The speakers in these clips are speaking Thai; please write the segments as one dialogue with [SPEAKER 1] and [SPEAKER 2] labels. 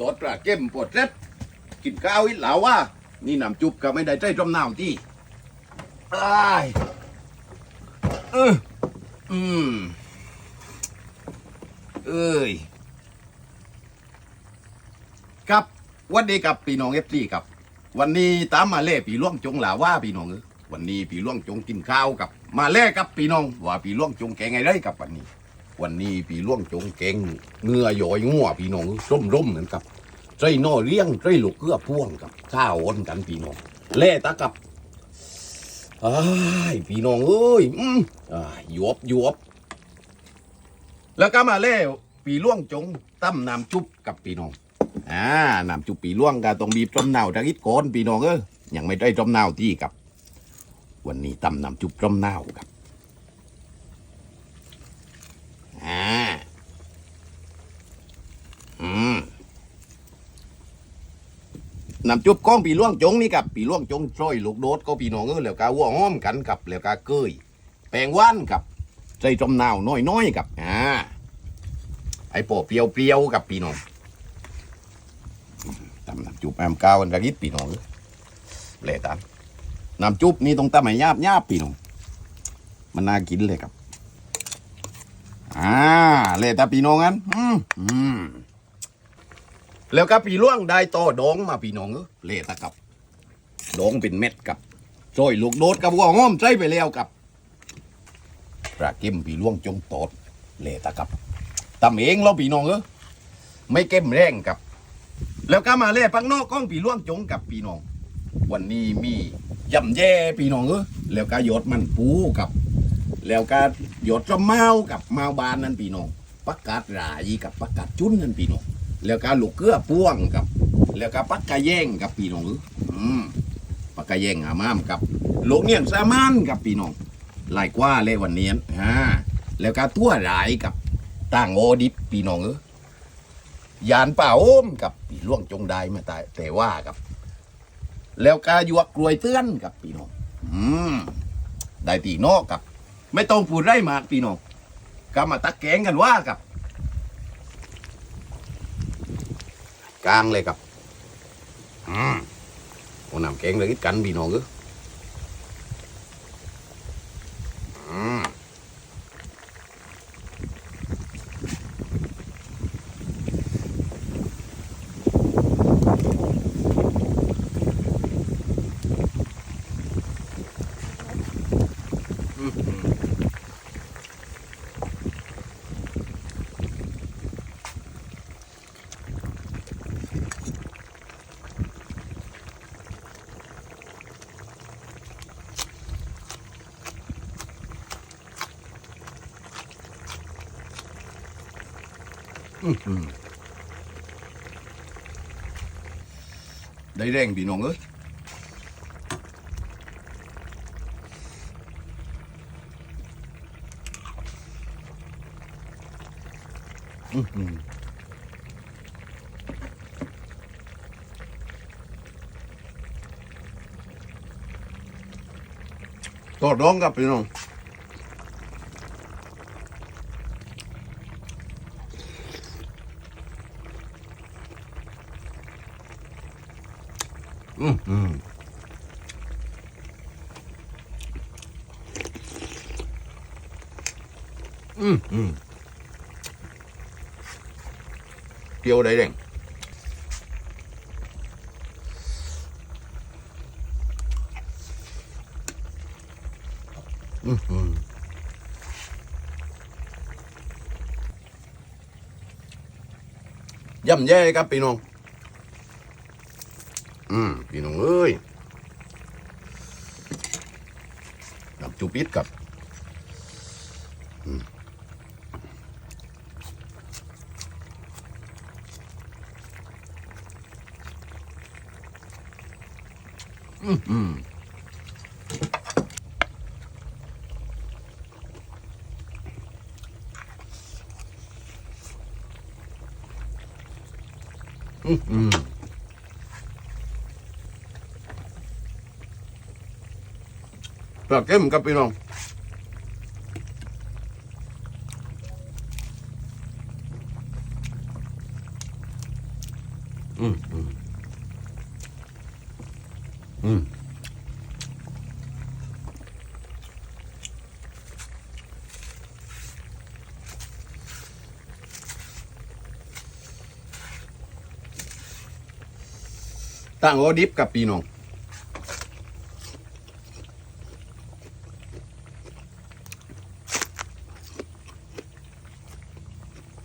[SPEAKER 1] ตดปลาเก้มปวดเร็ดกินข้าวอีกแล้วว่า นี่น้ำจุบก็ไม่ได้ใจจมน้ำที่อ้เอออืมเอ้ยครับวันดีกับพี่น้องเอฟซีครับ วันนี้ตามมาเล่ปีล่วงจงหลาว่าพี่น้องเอ้ยวันนี้ปีล่วงจงกินข้าวกับ มาเล่กับพี่น้องว่าปีล่วงจงแกงไงได้กับวันนี้ วันนี้ปีล่วงจงแกงเงือหยอยงัวพี่น้องร่มร่มเหมือนกับใจนอเลี้ยงใจลูกเกลือพ่วงกับข้าวอ้นกันพี่น้องเล่ตะกับอ้ายพี่น้องเอ้ยอืมอ้ายหยวบหยวบแล้วก็มาเล่ปีล่วงจงตั้มน้ำจุบกับพี่น้องอ่าน้ำจุปีล่วงก็ต้องบีบจมเนาทักอิดโกนพี่น้องเออยังไม่ได้จมเนาที่กับ วันนี้ตำน้ำจุบจมเนาครับอ่าอืม น้ำจุบก้องปีล่วงจงนี่กับปีล่วงจงช่อยลูกโดดก็พี่น้องเออแล้วก็วัวห้อมกันกับแล้วก็เกยแปลงว่านกับใจจมนาวน้อยๆกับอ่าไอ้โปเปรียวๆกับพี่น้องตำน้ำจุบแอมกาวกันกระยิบปีน้องเอ้ยเละตามน้ำจุบนี่ต้องตำให้ยาบยาบปีน้องมันน่ากินเลยครับอ่าเละตาปีน้องงั้นอืมอืม แล้วก็ปีล่วงได้ต่อดองมาปีน้องเออเลตากับดองเป็นเม็ดกับซอยลูกโดดกับวัวห้อมใจไปแล้วกับปลาเก็มปีล่วงจงโตดเลตากับตำเองเราปีน้องเออไม่เก็มแรงกับ แล้วก็มาเล่ปังนอกกล้องปีล่วงจงกับปีน้อง วันนี้มียำแย่ปีน้องเออแล้วก็หยดมันปูกับ แล้วก็หยดจมเมากับเมาบานนั่นปีน้องปักกาดรายกับปักกาดจุ้นนั่นปีน้อง แล้วก็ลูกเกลือพ่วงกับ แล้วก็ปักกะแย่งกับปีน้องเอออืมปักกะแย่งหามามกับลูกเนี่ยงสามานกับปีน้องหลายกว่าเลยวันนี้อ่าแล้วก็ตัวหลายกับต่างโอดิบปีน้องเออยานป่าโอมกับปีล่วงจงได้มาตายแต่ว่ากับ แล้วกาหยวกกลวยเตือนกับปีน้องอืมได้ตีนอกกับ ไม่ต้องพูดไรมากปีน้องก็มาตักแกงกันว่ากับ กลางเลยครับอืมโอ้นำแกงเลยกันปีน้องเอออื ได้แรงพี่น้องเอ้ยอื้อหือต่อร้องกับพี่น้อง อืมอืมอืมอืมเปรี้ยวได้แดงอืมอืมย่ำแย่ครับพี่น้อง อืมพี่น้องเอ้ยน้ำจูปิดกับอืมอืมอืมอืมอืม ปลาเค็มครับพี่น้องอืมอืมอืมตั้งโอดิฟกับปีน้อง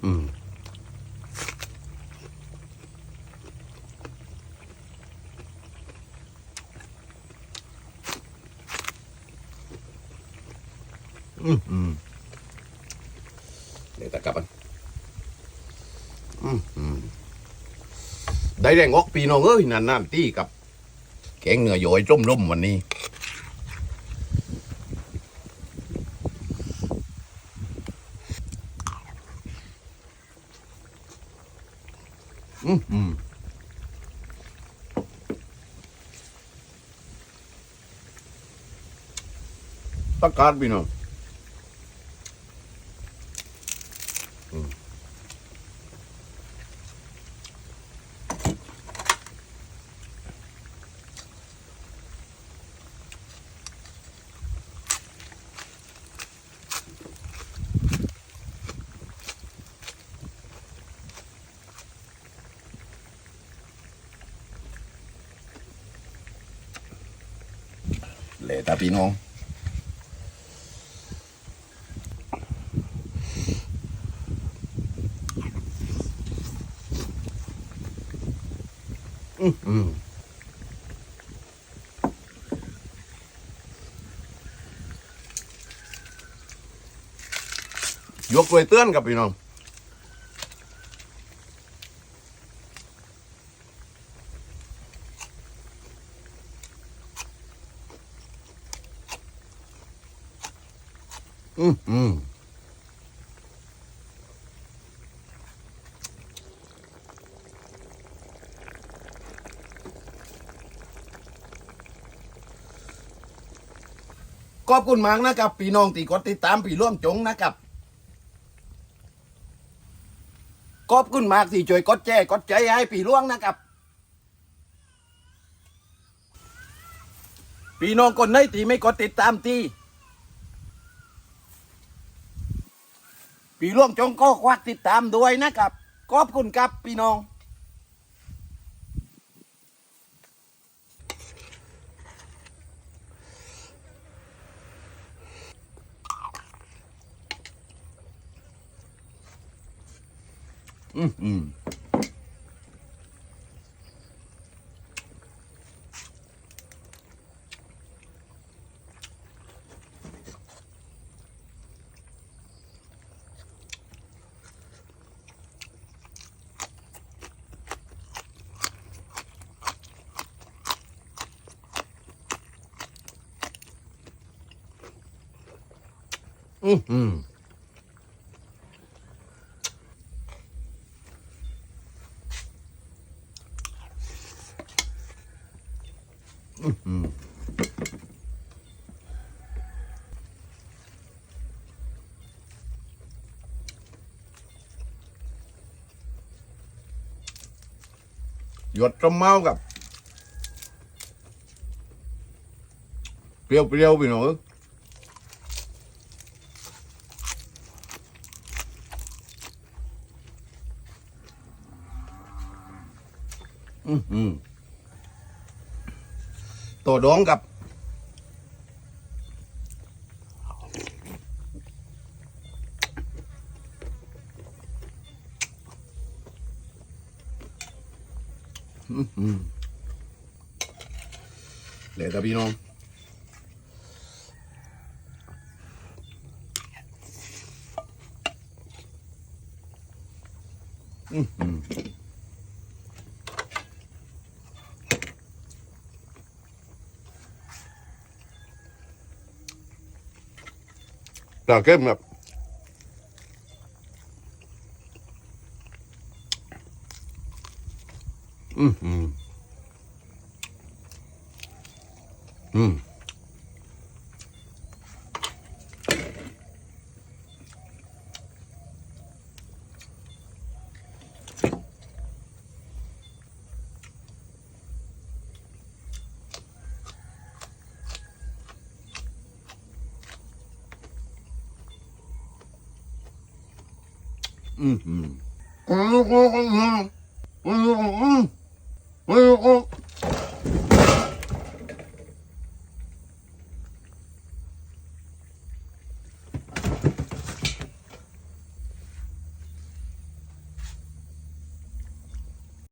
[SPEAKER 1] อืม อืมอืม เดี๋ยวตะกลับมันอืมอืมได้แรงออกปีน้องเอ้ยนานๆตีกับ แกงเนื้อโยอยจ้มร่มวันนี้อืมอืมตะการพี่น้อง เละตาพี่น้องอืมอืมยกไว้เตือนกับพี่น้อง อืมอืมขอบคุณมากนะครับพี่น้องที่กดติดตามพี่ร่วมจงนะครับขอบคุณมากที่ช่วยกดแชร์กดใจให้พี่ร่วงนะครับพี่น้องคนไหนที่ไม่กดติดตามที่ พี่ร่วงจงก็ควักติดตามด้วยนะครับขอบคุณครับพี่น้องอืมอืม อืมอืมอืมหยดจมเมากับเปรี้ยวเปรี้ยวๆพี่น้องเอ้ยอืมอืม ตัวดองกับเหลือแต่พี่น้อง อืมอืม ปลาเข้มแบบอืม Mm-hmm. Ayoko ka na. Ayoko ka. Ayoko.